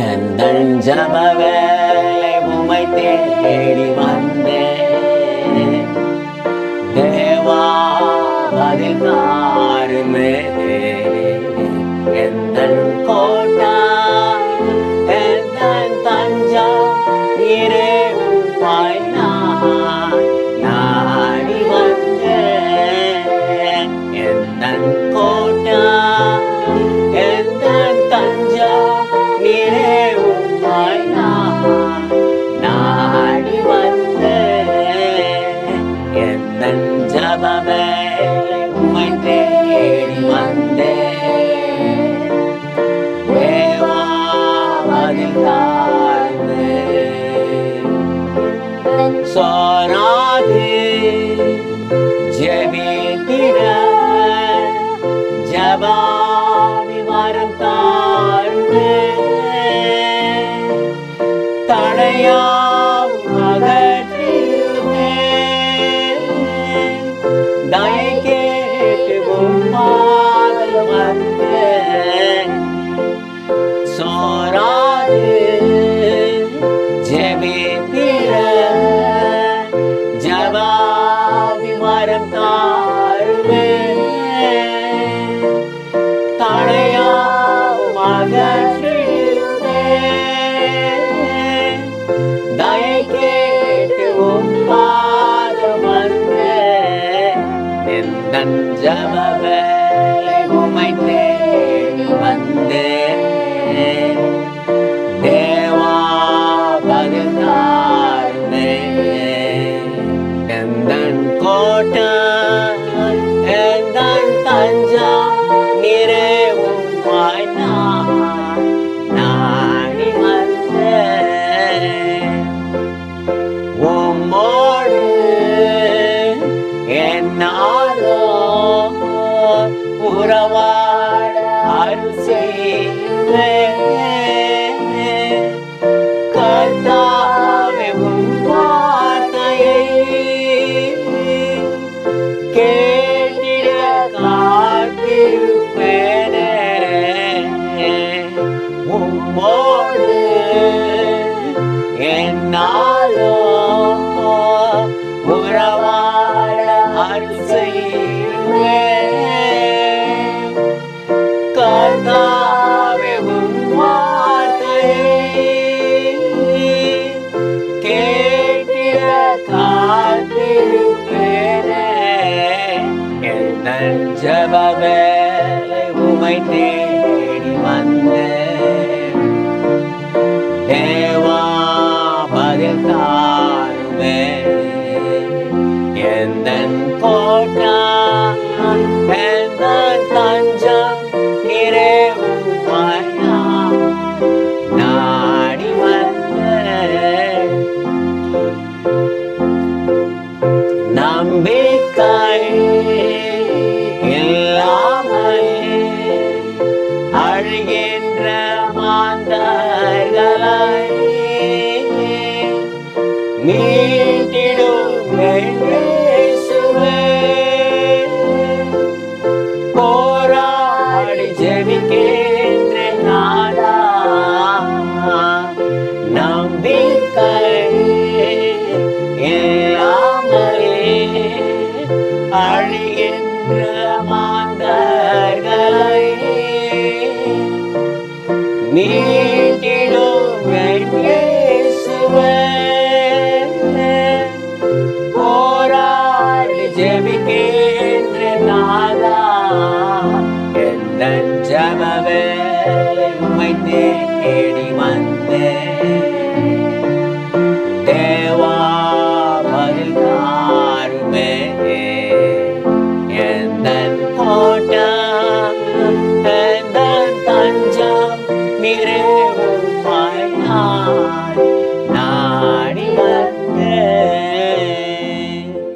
என் ஜப உமை தேடி சோராது ஜெபித்திட ஜபாவி வரம் தாழ்ந்து எந்தன் உமை தேடி வந்தேன் தேவா பதில் எந்தன் கோட்டை எந்தன் தஞ்சா நாடி வந்தேன் உம்மோடு என்னாலோ உறவாட அருள் ஜப வேலை உமை தேடி வந்தேன். தேவா பதில் தாருமே. எந்த கோட்டா போராடி ஜெபிக்கின்ற நாடா. நம்பிக்கை இல்லாமலே அழிகின்ற மாந்தர்களை. மீட்டிடும் ஜபவே உம்மை தேடி வந்தே. தேவா பதில் காருமே. எந்தன்